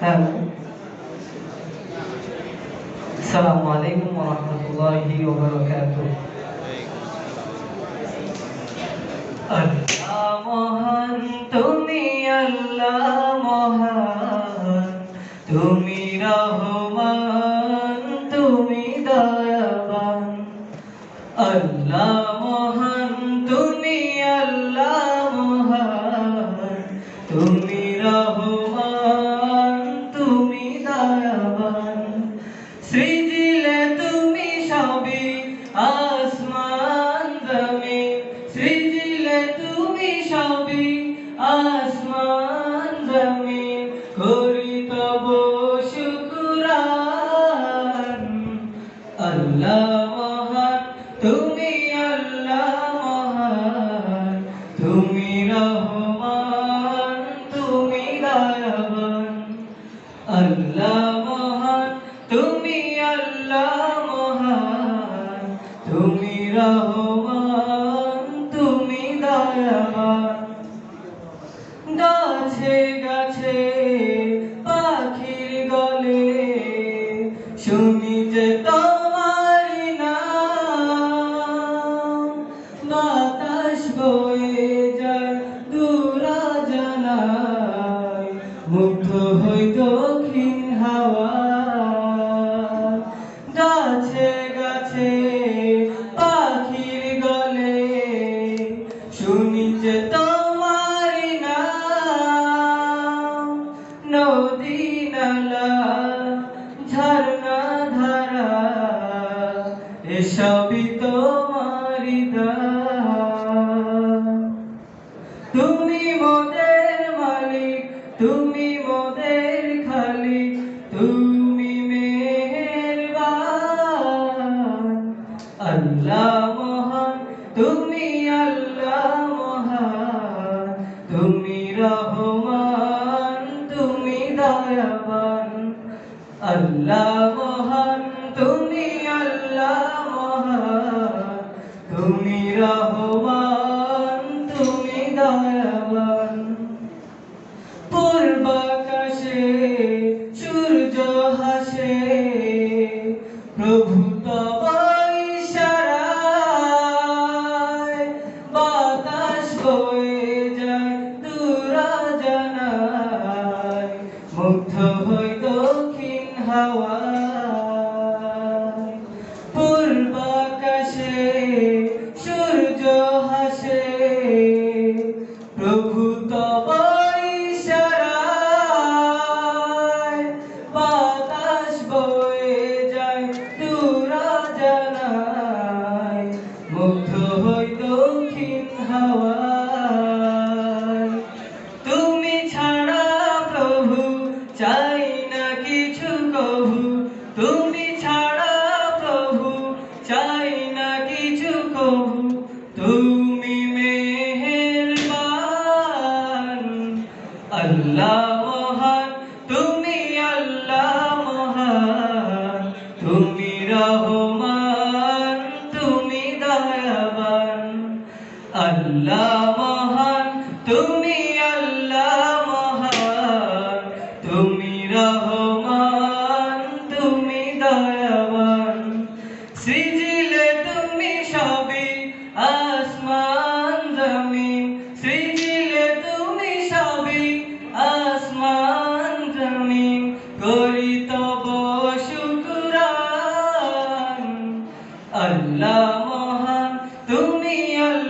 হ্যাঁ। আসসালামু আলাইকুম ওয়া রাহমাতুল্লাহি ওয়া বারাকাতুহু। আল্লাহ মহান, তুমি আল্লাহ মহান, তুমি রহমান, তুমি দয়াবান। আল্লাহ মহান আসমান জমিন সৃজিলে তুমি সবই আসমান জমিন করি তব শুকুরান। আল্লাহ মহান, তুমি আল্লাহ মহান। তুমি রহমান, তুমি দয়াবান। আল্লাহ 경계 এসবই তোমারি তুমি মোদের মালিক, তুমি মোদের খালিক তুমি মেহেরবান। আল্লাহ মহান, তুমি আল্লাহ মহান। তুমি রহমান, তুমি দয়াবান। আল্লাহ মহান, তুমি তুমি রহমান তুমি দয়াবান সূর্য হাসে প্রভু তব ইশারায় বাতাস বয়ে যায় দূরা জানায় মুগ্ধ হই হই দক্ষিণ হাওয়ায়। তুমি ছাড়া প্রভু চাই না কিছু কহু তুমি ছাড়া প্রভু চাই না কিছু কহু তুমি মেহেরবান। আল্লাহ মহান, তুমি আল্লাহ মহান। তুমি রহমান। আল্লাহ মহান, তুমি রহমান, তুমি দয়াবান। সৃজিলে তুমি সৃজিলে তুমি সবই আসমান, জমিন। করি তব আল্লাহ মহান, তুমি আল্লাহ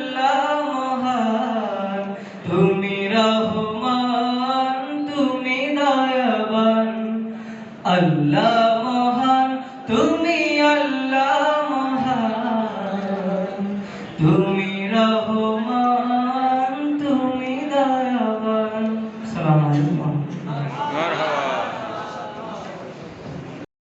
আল্লাহ মহান তুমি আল্লাহ মহান তুমি